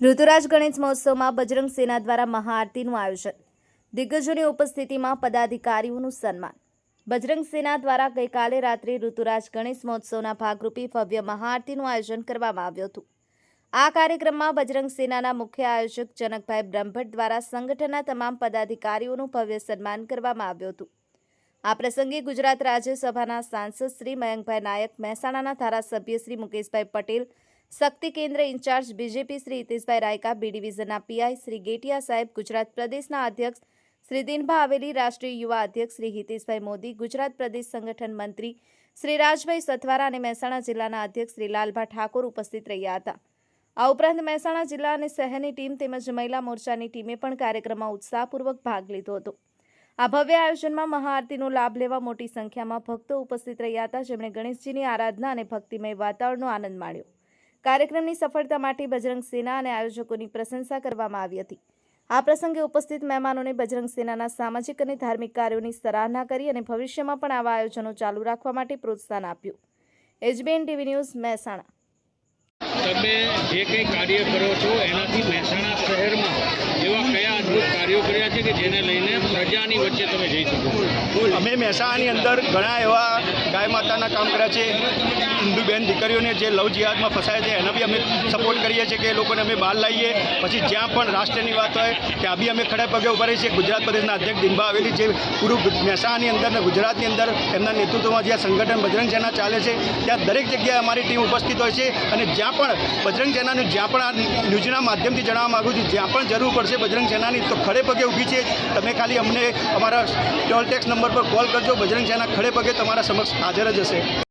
ઋતુરાજ ગણેશ મહોત્સવમાં બજરંગ સેના દ્વારા મહાઆરતીનું આયોજન. દિગ્ગજોની ઉપસ્થિતિમાં પદાધિકારીઓનું સન્માન. બજરંગ સેના દ્વારા ગઈકાલે રાત્રે ઋતુરાજ ગણેશ મહોત્સવના ભાગરૂપે ભવ્ય મહાઆરતીનું આયોજન કરવામાં આવ્યું હતું. આ કાર્યક્રમમાં બજરંગ સેનાના મુખ્ય આયોજક જનકભાઈ બ્રહ્મભટ્ટ દ્વારા સંગઠનના તમામ પદાધિકારીઓનું ભવ્ય સન્માન કરવામાં આવ્યું હતું. આ પ્રસંગે ગુજરાત રાજ્યસભાના સાંસદ શ્રી મયંકભાઈ નાયક, મહેસાણાના ધારાસભ્ય શ્રી મુકેશભાઈ પટેલ શક્તિ કેન્દ્ર incharge BJP Shri Hiteshbhai Raika, B ડિવિઝનના PI Shri Getiya સાહેબ, ગુજરાત પ્રદેશના અધ્યક્ષ શ્રી દિનભા આવેલી રાષ્ટ્રીય યુવા અધ્યક્ષ શ્રી હિતેશભાઈ મોદી, ગુજરાત પ્રદેશ સંગઠન મંત્રી શ્રી રાજભાઈ સથવારા અને મહેસાણા જિલ્લાના અધ્યક્ષ શ્રી લાલભા ઠાકોર ઉપસ્થિત રહ્યા હતા. આ ઉપરાંત મહેસાણા જિલ્લા અને શહેરની ટીમ તેમજ મહિલા મોરચાની ટીમે પણ કાર્યક્રમમાં ઉત્સાહપૂર્વક ભાગ લીધો હતો. આ ભવ્ય આયોજનમાં મહાઆરતીનો લાભ લેવા મોટી સંખ્યામાં ભક્તો ઉપસ્થિત રહ્યા હતા, જેમણે ગણેશજીની આરાધના અને ભક્તિમય વાતાવરણનો આનંદ માણ્યો. કાર્યક્રમની સફળતા માટે બજરંગ સેના અને આયોજકોની પ્રશંસા કરવામાં આવી હતી. આ પ્રસંગે ઉપસ્થિત મહેમાનોને બજરંગ સેનાના સામાજિક અને ધાર્મિક કાર્યોની સરાહના કરી અને ભવિષ્યમાં પણ આવા આયોજનો ચાલુ રાખવા માટે પ્રોત્સાહન આપ્યું. HBN TV news Mehsana. તમે જે કંઈ કાર્ય કરો છો એનાથી મહેસાણા શહેરમાં એવા કયા અદ્ભુત કાર્યો કર્યા છે કે જેને લઈને પ્રજાની વચ્ચે તમે જઈ શકો અમે મહેસાણાની અંદર ઘણા એવા ગાય માતાના કામ કર્યા છે. હિન્દુ બેન દીકરીઓને જે લવ જિહાદમાં ફસાય છે, એના બી અમે સપોર્ટ કરીએ છીએ કે એ લોકોને અમે બહાર લાવીએ. પછી જ્યાં પણ રાષ્ટ્રની વાત હોય, ત્યાં બી અમે ખડા પગે ઊભા રહીએ છીએ. ગુજરાત પ્રદેશના અધ્યક્ષ દિનભા આવેલી જે પૂરું મહેસાણાની અંદર ને ગુજરાતની અંદર એમના નેતૃત્વમાં જ્યાં સંગઠન બજરંગ સેના ચાલે છે, ત્યાં દરેક જગ્યાએ અમારી ટીમ ઉપસ્થિત હોય છે અને જ્યાં પણ બજરંગ સેનાનું જ્યાં પણ આ ન્યૂઝના માધ્યમથી જણાવવા માગું છું, જ્યાં પણ જરૂર પડશે બજરંગ સેનાની, તો ખડે પગે ઊભી છે. તમે ખાલી અમને અમારા ટોલ ટેક્સ નંબર પર કોલ કરજો. બજરંગ સેના ખડે પગે તમારા સમક્ષ હાજર જ હશે.